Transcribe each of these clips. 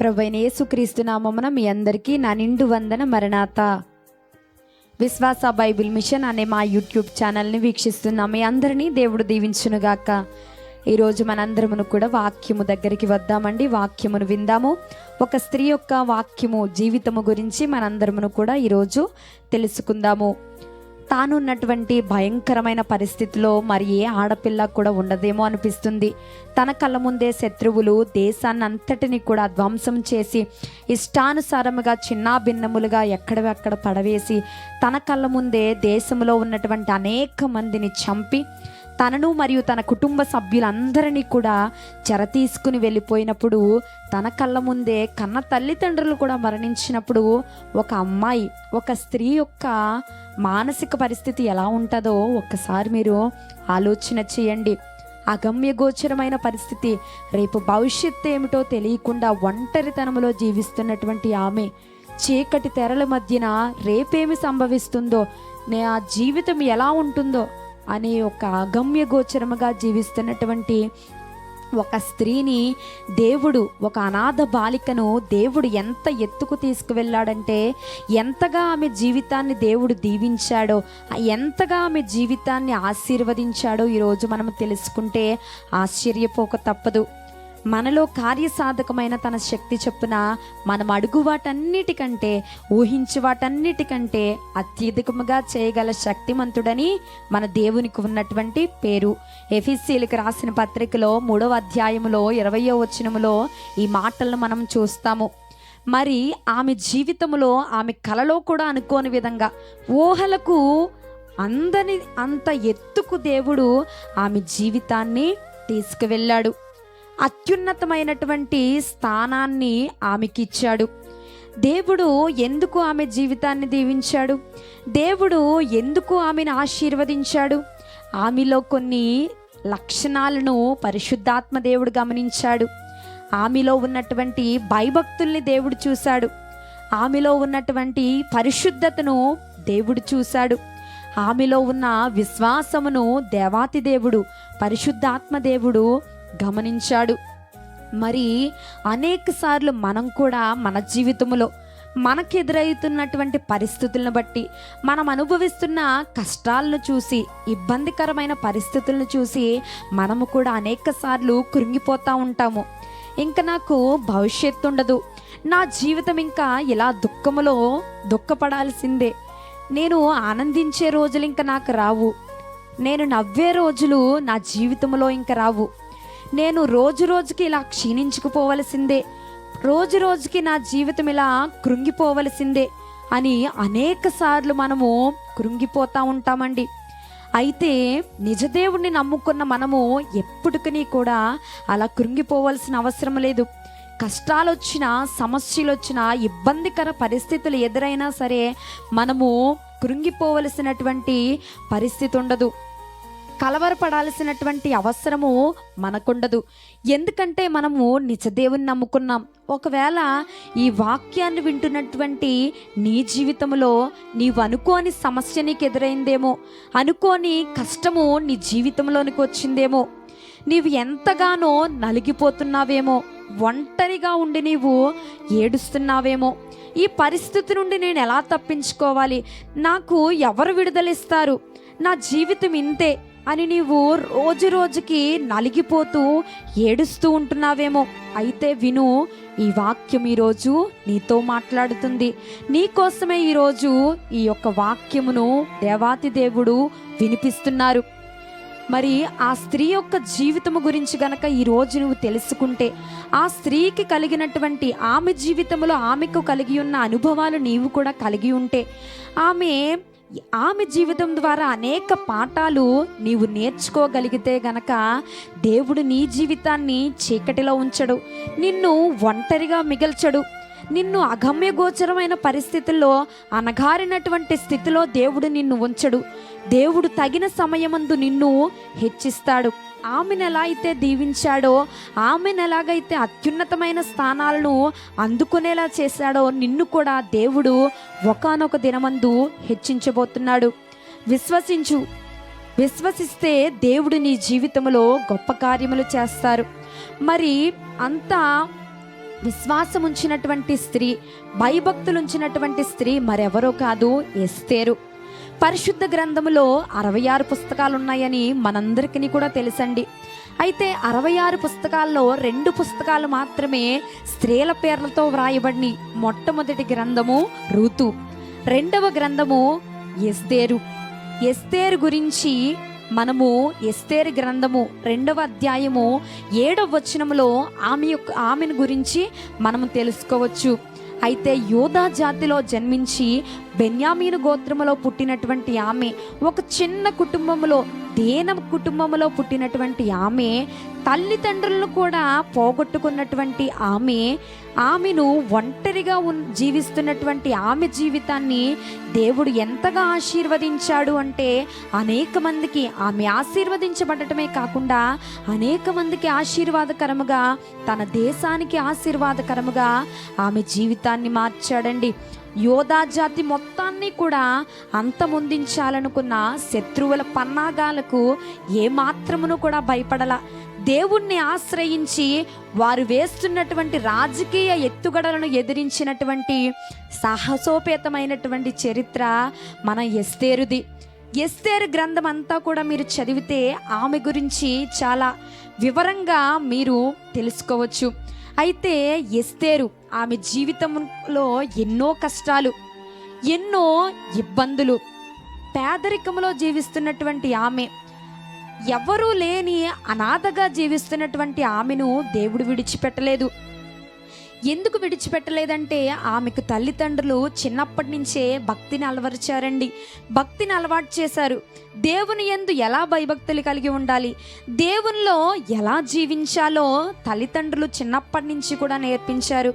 ప్రభైన యేసుక్రీస్తు నామమున మీ అందరికీ నా నిండు వందన మరణాత. విశ్వాస బైబిల్ మిషన్ అనే మా యూట్యూబ్ ఛానల్ని వీక్షిస్తున్న మీ అందరినీ దేవుడు దీవించునుగాక. ఈరోజు మనందరమును కూడా వాక్యము దగ్గరికి వద్దామండి. వాక్యమును విందాము. ఒక స్త్రీ యొక్క వాక్యము జీవితము గురించి మనందరమును కూడా ఈరోజు తెలుసుకుందాము. తానున్నటువంటి భయంకరమైన పరిస్థితిలో మరి ఏ ఆడపిల్ల కూడా ఉండదేమో అనిపిస్తుంది. తన కళ్ళ ముందే శత్రువులు దేశాన్ని అంతటిని కూడా ధ్వంసం చేసి ఇష్టానుసారముగా చిన్నాభిన్నములుగా ఎక్కడవెక్కడ పడవేసి తన కళ్ళ ముందే దేశంలో ఉన్నటువంటి అనేక మందిని చంపి తనను మరియు తన కుటుంబ సభ్యులందరినీ కూడా చెర తీసుకుని వెళ్ళిపోయినప్పుడు తన కళ్ళ ముందే కన్న తల్లిదండ్రులు కూడా మరణించినప్పుడు ఒక అమ్మాయి ఒక స్త్రీ యొక్క మానసిక పరిస్థితి ఎలా ఉంటుందో ఒక్కసారి మీరు ఆలోచన చేయండి. అగమ్య గోచరమైన పరిస్థితి. రేపు భవిష్యత్తు ఏమిటో తెలియకుండా ఒంటరితనంలో జీవిస్తున్నటువంటి ఆమె చీకటి తెరల మధ్యన రేపేమి సంభవిస్తుందో నే ఆ జీవితం ఎలా ఉంటుందో అనే ఒక అగమ్య గోచరముగా జీవిస్తున్నటువంటి ఒక స్త్రీని దేవుడు ఒక అనాథ బాలికను దేవుడు ఎంత ఎత్తుకు తీసుకువెళ్ళాడంటే ఎంతగా ఆమె జీవితాన్ని దేవుడు దీవించాడో ఎంతగా ఆమె జీవితాన్ని ఆశీర్వదించాడో ఈరోజు మనం తెలుసుకుంటే ఆశ్చర్యపోక తప్పదు. మనలో కార్యసాధకమైన తన శక్తి చొప్పున మనం అడుగు వాటన్నిటికంటే ఊహించు వాటన్నిటికంటే అత్యధికముగా చేయగల శక్తిమంతుడని మన దేవునికి ఉన్నటువంటి పేరు. ఎఫిసిలకు రాసిన పత్రికలో మూడవ అధ్యాయములో ఇరవయో వచనములో ఈ మాటలను మనం చూస్తాము. మరి ఆమె జీవితంలో ఆమె కలలో కూడా అనుకోని విధంగా ఊహలకు అందని అంత ఎత్తుకు దేవుడు ఆమె జీవితాన్ని తీసుకువెళ్ళాడు. అత్యున్నతమైనటువంటి స్థానాన్ని ఆమెకిచ్చాడు. దేవుడు ఎందుకు ఆమె జీవితాన్ని దీవించాడు? దేవుడు ఎందుకు ఆమెను ఆశీర్వదించాడు? ఆమెలో కొన్ని లక్షణాలను పరిశుద్ధాత్మ దేవుడు గమనించాడు. ఆమెలో ఉన్నటువంటి భయభక్తుల్ని దేవుడు చూశాడు. ఆమెలో ఉన్నటువంటి పరిశుద్ధతను దేవుడు చూశాడు. ఆమెలో ఉన్న విశ్వాసమును దేవాతి దేవుడు పరిశుద్ధాత్మ దేవుడు గమనించాడు. మరి అనేక సార్లు మనం కూడా మన జీవితంలో మనకు ఎదురవుతున్నటువంటి పరిస్థితులను బట్టి మనం అనుభవిస్తున్న కష్టాలను చూసి ఇబ్బందికరమైన పరిస్థితులను చూసి మనము కూడా అనేక సార్లు కృంగిపోతూ ఉంటాము. ఇంకా నాకు భవిష్యత్తు ఉండదు. నా జీవితం ఇంకా ఇలా దుఃఖములో దుఃఖపడాల్సిందే. నేను ఆనందించే రోజులు ఇంకా నాకు రావు. నేను నవ్వే రోజులు నా జీవితంలో ఇంకా రావు. నేను రోజు రోజుకి ఇలా క్షీణించుకుపోవలసిందే. రోజు రోజుకి నా జీవితం ఇలా కృంగిపోవలసిందే అని అనేక సార్లు మనము కృంగిపోతూ ఉంటామండి. అయితే నిజదేవుణ్ణి నమ్ముకున్న మనము ఎప్పటికీ కూడా అలా కృంగిపోవలసిన అవసరం లేదు. కష్టాలు వచ్చినా సమస్యలు వచ్చినా ఇబ్బందికర పరిస్థితులు ఎదురైనా సరే మనము కృంగిపోవలసినటువంటి పరిస్థితి ఉండదు. కలవరపడాల్సినటువంటి అవసరము మనకుండదు. ఎందుకంటే మనము నిజదేవుని నమ్ముకున్నాం. ఒకవేళ ఈ వాక్యాన్ని వింటున్నటువంటి నీ జీవితంలో నీవు అనుకోని సమస్య నీకు ఎదురైందేమో అనుకోని కష్టము నీ జీవితంలోనికి వచ్చిందేమో నీవు ఎంతగానో నలిగిపోతున్నావేమో ఒంటరిగా ఉండి నీవు ఏడుస్తున్నావేమో ఈ పరిస్థితి నుండి నేను ఎలా తప్పించుకోవాలి? నాకు ఎవరు విడుదలిస్తారు నా జీవితం ఇంతే. అని నీవు రోజు రోజుకి నలిగిపోతూ ఏడుస్తూ ఉంటున్నావేమో. అయితే విను ఈ వాక్యం ఈరోజు నీతో మాట్లాడుతుంది. నీ కోసమే ఈరోజు ఈ యొక్క వాక్యమును దేవాతి దేవుడు వినిపిస్తున్నారు. మరి ఆ స్త్రీ యొక్క జీవితము గురించి గనక ఈ రోజు నువ్వు తెలుసుకుంటే ఆ స్త్రీకి కలిగినటువంటి ఆమె జీవితంలో ఆమెకు కలిగి ఉన్న అనుభవాలు నీవు కూడా కలిగి ఉంటే ఆమె ఆమె జీవితం ద్వారా అనేక పాఠాలు నీవు నేర్చుకోగలిగితే గనక దేవుడు నీ జీవితాన్ని చీకటిలో ఉంచడు. నిన్ను ఒంటరిగా మిగల్చడు. నిన్ను అగమ్య గోచరమైన పరిస్థితుల్లో అనగారినటువంటి స్థితిలో దేవుడు నిన్ను ఉంచడు. దేవుడు తగిన సమయమందు నిన్ను హెచ్చిస్తాడు. ఆమెను ఎలా అయితే దీవించాడో ఆమెను ఎలాగైతే అత్యున్నతమైన స్థానాలను అందుకునేలా చేశాడో నిన్ను కూడా దేవుడు ఒకానొక దినమందు హెచ్చించబోతున్నాడు. విశ్వసించు. విశ్వసిస్తే దేవుడు నీ జీవితంలో గొప్ప కార్యములు చేస్తారు. మరి అంతా విశ్వాసం ఉంచినటువంటి స్త్రీ భయభక్తులు ఉంచినటువంటి స్త్రీ మరెవరో కాదు ఎస్తేరు. పరిశుద్ధ గ్రంథములో అరవై ఆరు పుస్తకాలు ఉన్నాయని మనందరికీ కూడా తెలుసండి. అయితే అరవై ఆరు పుస్తకాల్లో రెండు పుస్తకాలు మాత్రమే స్త్రీల పేర్లతో వ్రాయబడిన. మొట్టమొదటి గ్రంథము ఋతు రెండవ గ్రంథము ఎస్తేరు. ఎస్తేరు గురించి మనము ఎస్తేరు గ్రంథము రెండవ అధ్యాయము ఏడవ వచనములో ఆమె యొక్క ఆమెను గురించి మనము తెలుసుకోవచ్చు. అయితే యోధా జాతిలో జన్మించి బెన్యామీను గోత్రములో పుట్టినటువంటి ఆమె ఒక చిన్న కుటుంబంలో దేన కుటుంబంలో పుట్టినటువంటి ఆమె తల్లిదండ్రులను కూడా పోగొట్టుకున్నటువంటి ఆమె ఆమెను ఒంటరిగా ఉన్ జీవిస్తున్నటువంటి ఆమె జీవితాన్ని దేవుడు ఎంతగా ఆశీర్వదించాడు అంటే అనేక మందికి ఆమె ఆశీర్వదించబడటమే కాకుండా అనేక మందికి ఆశీర్వాదకరముగా తన దేశానికి ఆశీర్వాదకరముగా ఆమె జీవితాన్ని మార్చాడండి. యోధా జాతి మొత్తాన్ని కూడా అంతమొందించాలనుకున్న శత్రువుల పన్నాగాలకు ఏమాత్రమును కూడా భయపడల. దేవుణ్ణి ఆశ్రయించి వారు వేస్తున్నటువంటి రాజకీయ ఎత్తుగడలను ఎదిరించినటువంటి సాహసోపేతమైనటువంటి చరిత్ర మన ఎస్తేరుది. ఎస్తేరు గ్రంథం అంతా కూడా మీరు చదివితే ఆమె గురించి చాలా వివరంగా మీరు తెలుసుకోవచ్చు. అయితే ఎస్తేరు ఆమె జీవితంలో ఎన్నో కష్టాలు ఎన్నో ఇబ్బందులు. పేదరికంలో జీవిస్తున్నటువంటి ఆమె ఎవరూ లేని అనాథగా జీవిస్తున్నటువంటి ఆమెను దేవుడు విడిచిపెట్టలేదు. ఎందుకు విడిచిపెట్టలేదంటే ఆమెకు తల్లిదండ్రులు చిన్నప్పటి నుంచే భక్తిని అలవరిచారండి. భక్తిని అలవాటు చేశారు. దేవుని ఎందు ఎలా భయభక్తులు కలిగి ఉండాలి? దేవునిలో ఎలా జీవించాలో తల్లిదండ్రులు చిన్నప్పటి నుంచి కూడా నేర్పించారు.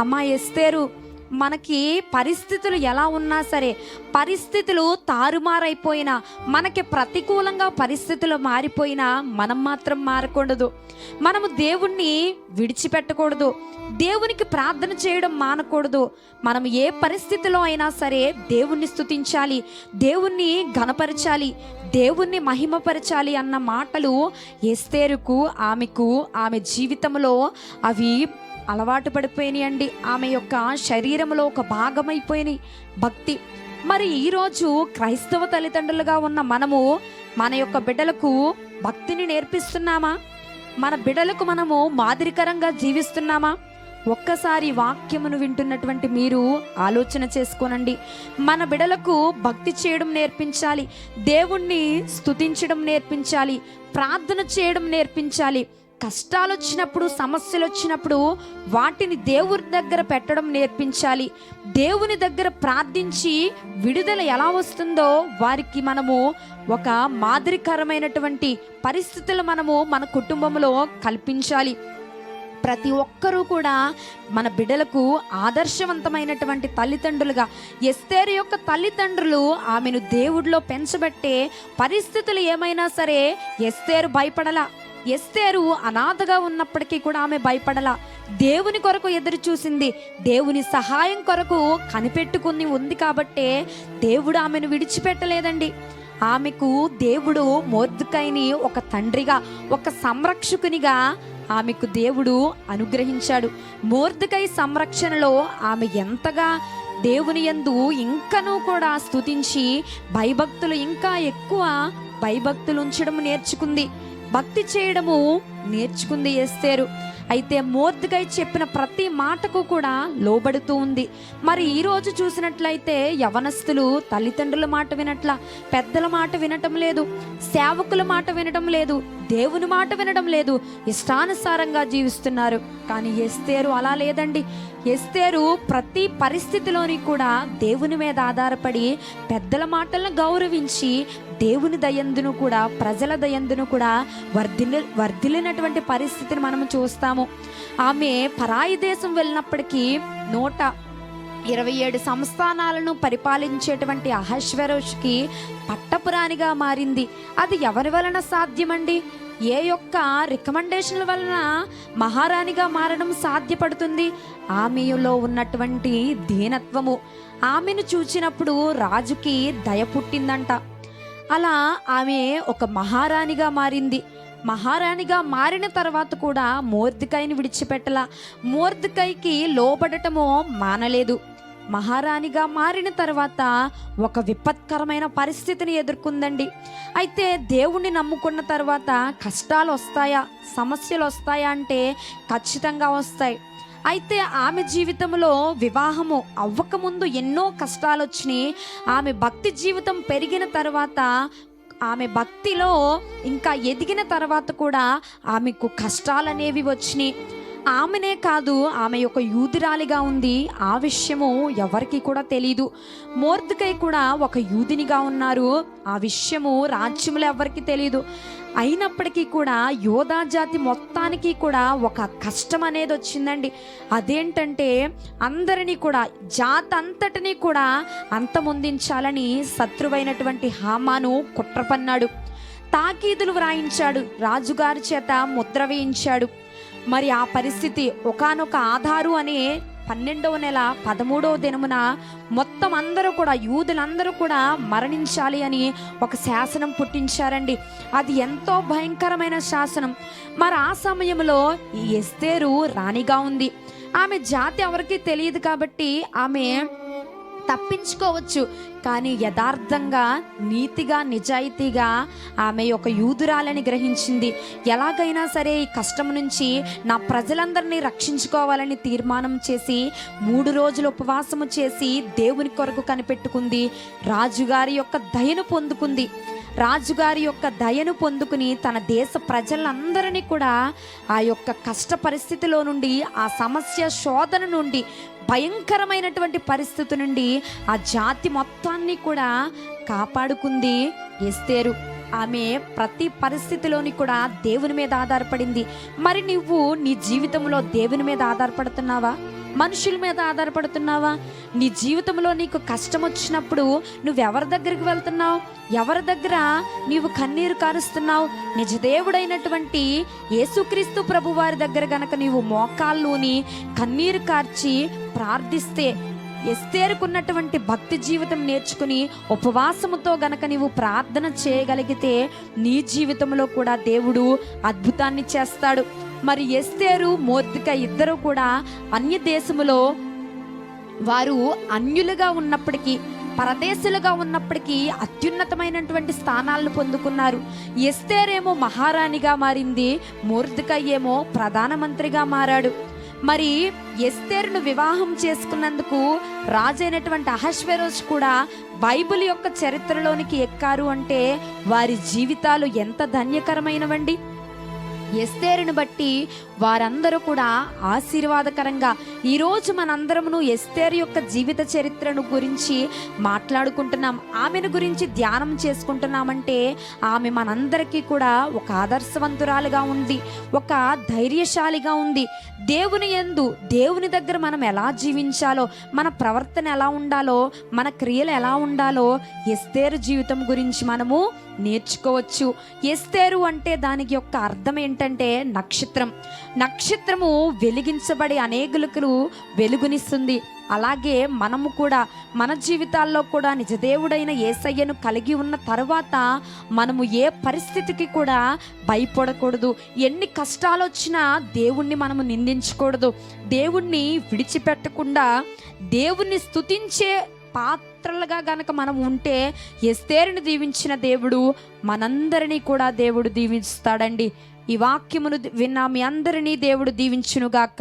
అమ్మ ఎస్తేరు మనకి పరిస్థితులు ఎలా ఉన్నా సరే పరిస్థితులు తారుమారైపోయినా మనకి ప్రతికూలంగా పరిస్థితులు మారిపోయినా మనం మాత్రం మారకూడదు. మనము దేవుణ్ణి విడిచిపెట్టకూడదు. దేవునికి ప్రార్థన చేయడం మానకూడదు. మనం ఏ పరిస్థితిలో అయినా సరే దేవుణ్ణి స్థుతించాలి దేవుణ్ణి ఘనపరచాలి దేవుణ్ణి మహిమపరచాలి అన్న మాటలు ఎస్తేరుకు ఆమెకు ఆమె జీవితంలో అవి అలవాటు పడిపోయినాయండి ఆమె యొక్క శరీరంలో ఒక భాగమైపోయినాయి. భక్తి. మరి ఈరోజు క్రైస్తవ తల్లిదండ్రులుగా ఉన్న మనము మన యొక్క బిడ్డలకు భక్తిని నేర్పిస్తున్నామా? మన బిడ్డలకు మనము మాదిరికరంగా జీవిస్తున్నామా? ఒక్కసారి వాక్యమును వింటున్నటువంటి మీరు ఆలోచన చేసుకోనండి. మన బిడలకు భక్తి చేయడం నేర్పించాలి. దేవుణ్ణి స్తుతించడం నేర్పించాలి. ప్రార్థన చేయడం నేర్పించాలి. కష్టాలు వచ్చినప్పుడు సమస్యలు వచ్చినప్పుడు వాటిని దేవుని దగ్గర పెట్టడం నేర్పించాలి. దేవుని దగ్గర ప్రార్థించి విడుదల ఎలా వస్తుందో వారికి మనము ఒక మాదిరికరమైనటువంటి పరిస్థితులు మనము మన కుటుంబంలో కల్పించాలి. ప్రతి ఒక్కరూ కూడా మన బిడ్డలకు ఆదర్శవంతమైనటువంటి తల్లిదండ్రులుగా ఎస్తేరు యొక్క తల్లిదండ్రులు ఆమెను దేవుడిలో పెంచబట్టే పరిస్థితులు ఏమైనా సరే ఎస్తేరు భయపడలా. ఎస్తేరు అనాథగా ఉన్నప్పటికీ కూడా ఆమె భయపడలా. దేవుని కొరకు ఎదురు చూసింది. దేవుని సహాయం కొరకు కనిపెట్టుకుని ఉంది కాబట్టే దేవుడు ఆమెను విడిచిపెట్టలేదండి. ఆమెకు దేవుడు మోర్దుకైని ఒక తండ్రిగా ఒక సంరక్షకునిగా ఆమెకు దేవుడు అనుగ్రహించాడు. మోర్దుకై సంరక్షణలో ఆమె ఎంతగా దేవుని యందు ఇంకనూ కూడా స్తుతించి భయభక్తులు ఇంకా ఎక్కువ భయభక్తులు ఉంచడం నేర్చుకుంది. భక్తి చేయడము నేర్చుకుంది ఎస్తేరు. అయితే మోర్దుకై చెప్పిన ప్రతి మాటకు కూడా లోబడుతూ ఉంది. మరి ఈరోజు చూసినట్లయితే యవనస్తులు తల్లిదండ్రుల మాట వినట్ల పెద్దల మాట వినటం లేదు సేవకుల మాట వినటం లేదు దేవుని మాట వినడం లేదు ఇష్టానుసారంగా జీవిస్తున్నారు. కానీ ఎస్తేరు అలా లేదండి. ఎస్తేరు ప్రతి పరిస్థితిలోని కూడా దేవుని మీద ఆధారపడి పెద్దల మాటలను గౌరవించి దేవుని దయందును కూడా ప్రజల దయందును కూడా వర్ధిల్లి వర్ధిల్లినటువంటి పరిస్థితిని మనం చూస్తాము. ఆమె పరాయి దేశం వెళ్ళినప్పటికీ నూట ఇరవై ఏడు సంస్థానాలను పరిపాలించేటువంటి అహశ్వరోష్కి పట్టపురాణిగా మారింది. అది ఎవరి వలన సాధ్యమండి? ఏ యొక్క రికమెండేషన్ల వలన మహారాణిగా మారడం సాధ్యపడుతుంది? ఆమెలో ఉన్నటువంటి దీనత్వము. ఆమెను చూచినప్పుడు రాజుకి దయ పుట్టిందంట. అలా ఆమె ఒక మహారాణిగా మారింది. మహారాణిగా మారిన తర్వాత కూడా మోర్దికాయని విడిచిపెట్టలా. మోర్దికాయకి లోబడటము మానలేదు. మహారాణిగా మారిన తర్వాత ఒక విపత్కరమైన పరిస్థితిని ఎదుర్కొందండి. అయితే దేవుణ్ణి నమ్ముకున్న తర్వాత కష్టాలు వస్తాయా? సమస్యలు వస్తాయా అంటే ఖచ్చితంగా వస్తాయి. అయితే ఆమె జీవితంలో వివాహము అవ్వకముందు ఎన్నో కష్టాలు వచ్చినాయి ఆమె భక్తి జీవితం పెరిగిన తర్వాత ఆమె భక్తిలో ఇంకా ఎదిగిన తర్వాత కూడా ఆమెకు కష్టాలనేవి వచ్చినాయి. ఆమెనే కాదు ఆమె యొక్క యూదురాలిగా ఉంది. ఆ విషయము ఎవరికి కూడా తెలియదు మోర్దుకై కూడా ఒక యూదినిగా ఉన్నారు. ఆ విషయము రాజ్యములు ఎవరికి తెలియదు అయినప్పటికీ కూడా యోధా జాతి మొత్తానికి కూడా ఒక కష్టం అనేది వచ్చిందండి. అదేంటంటే అందరినీ కూడా జాతి అంతటినీ కూడా అంతమొందించాలని శత్రువైనటువంటి హామాను కుట్ర పన్నాడు తాకీదులు వ్రాయించాడు రాజుగారి చేత ముద్ర వేయించాడు. మరి ఆ పరిస్థితి ఒకానొక ఆధారు అనే పన్నెండవ నెల పదమూడవ దినమున మొత్తం అందరూ కూడా యూదులందరూ కూడా మరణించాలి అని ఒక శాసనం పుట్టించారండి. అది ఎంతో భయంకరమైన శాసనం. మరి ఆ సమయంలో ఈ ఎస్తేరు రాణిగా ఉంది. ఆమె జాతి ఎవరికీ తెలియదు కాబట్టి ఆమె తప్పించుకోవచ్చు. కానీ యథార్థంగా నీతిగా నిజాయితీగా ఆమె ఒక యూదురాలని గ్రహించింది. ఎలాగైనా సరే ఈ కష్టం నుంచి నా ప్రజలందరినీ రక్షించుకోవాలని తీర్మానం చేసి మూడు రోజులు ఉపవాసము చేసి దేవుని కొరకు కనిపెట్టుకుంది. రాజుగారి యొక్క దయను పొందుకుంది. రాజుగారి యొక్క దయను పొందుకుని తన దేశ ప్రజలందరినీ కూడా ఆ యొక్క కష్ట పరిస్థితిలో నుండి ఆ సమస్య శోధన నుండి భయంకరమైనటువంటి పరిస్థితి నుండి ఆ జాతి మొత్తాన్ని కూడా కాపాడుకుంది ఎస్తేరు. ఆమె ప్రతి పరిస్థితిలోని కూడా దేవుని మీద ఆధారపడింది. మరి నువ్వు నీ జీవితంలో దేవుని మీద ఆధారపడుతున్నావా? మనుషుల మీద ఆధారపడుతున్నావా? నీ జీవితంలో నీకు కష్టం వచ్చినప్పుడు నువ్వెవరి దగ్గరికి వెళ్తున్నావు? ఎవరి దగ్గర నీవు కన్నీరు కారుస్తున్నావు? నిజదేవుడైనటువంటి యేసుక్రీస్తు ప్రభు వారి దగ్గర గనక నీవు మోకాల్లోని కన్నీరు కార్చి ప్రార్థిస్తే ఎస్తేరుకున్నటువంటి భక్తి జీవితం నేర్చుకుని ఉపవాసముతో గనక నీవు ప్రార్థన చేయగలిగితే నీ జీవితంలో కూడా దేవుడు అద్భుతాన్ని చేస్తాడు. మరి ఎస్తేరు మోర్దిక ఇద్దరు కూడా అన్య దేశములో వారు అన్యులుగా ఉన్నప్పటికీ పరదేశులుగా ఉన్నప్పటికీ అత్యున్నతమైనటువంటి స్థానాలను పొందుకున్నారు. ఎస్తేరేమో మహారాణిగా మారింది మూర్తిక ఏమో ప్రధానమంత్రిగా మారాడు. మరి ఎస్తేరును వివాహం చేసుకున్నందుకు రాజైనటువంటి అహశ్వరోజ్ కూడా బైబిల్ యొక్క చరిత్రలోనికి ఎక్కారు అంటే వారి జీవితాలు ఎంత ధన్యకరమైనవండి. ఎస్తేరును బట్టి వారందరూ కూడా ఆశీర్వాదకరంగా ఈరోజు మనందరమును ఎస్తేరు యొక్క జీవిత చరిత్రను గురించి మాట్లాడుకుంటున్నాం. ఆమెను గురించి ధ్యానం చేసుకుంటున్నామంటే ఆమె మనందరికీ కూడా ఒక ఆదర్శవంతురాలుగా ఉంది. ఒక ధైర్యశాలిగా ఉంది. దేవుని ఎందు దేవుని దగ్గర మనం ఎలా జీవించాలో మన ప్రవర్తన ఎలా ఉండాలో మన క్రియలు ఎలా ఉండాలో ఎస్తేరు జీవితం గురించి మనము నేర్చుకోవచ్చు. ఎస్తేరు అంటే దానికి యొక్క అర్థం ఏంటి? ఏంటంటే నక్షత్రం. నక్షత్రము వెలిగించబడి అనేకులకు వెలుగునిస్తుంది. అలాగే మనము కూడా మన జీవితాల్లో కూడా నిజదేవుడైన ఏసయ్యను కలిగి ఉన్న తర్వాత మనము ఏ పరిస్థితికి కూడా భయపడకూడదు. ఎన్ని కష్టాలు వచ్చినా దేవుణ్ణి మనము నిందించకూడదు. దేవుణ్ణి విడిచిపెట్టకుండా దేవుణ్ణి స్థుతించే పాత్రలుగా గనక మనం ఉంటే ఎస్తేరుని దీవించిన దేవుడు మనందరినీ కూడా దేవుడు దీవిస్తాడండి. ఈ వాక్యమును విన్న మీ అందరినీ దేవుడు దీవించునుగాక.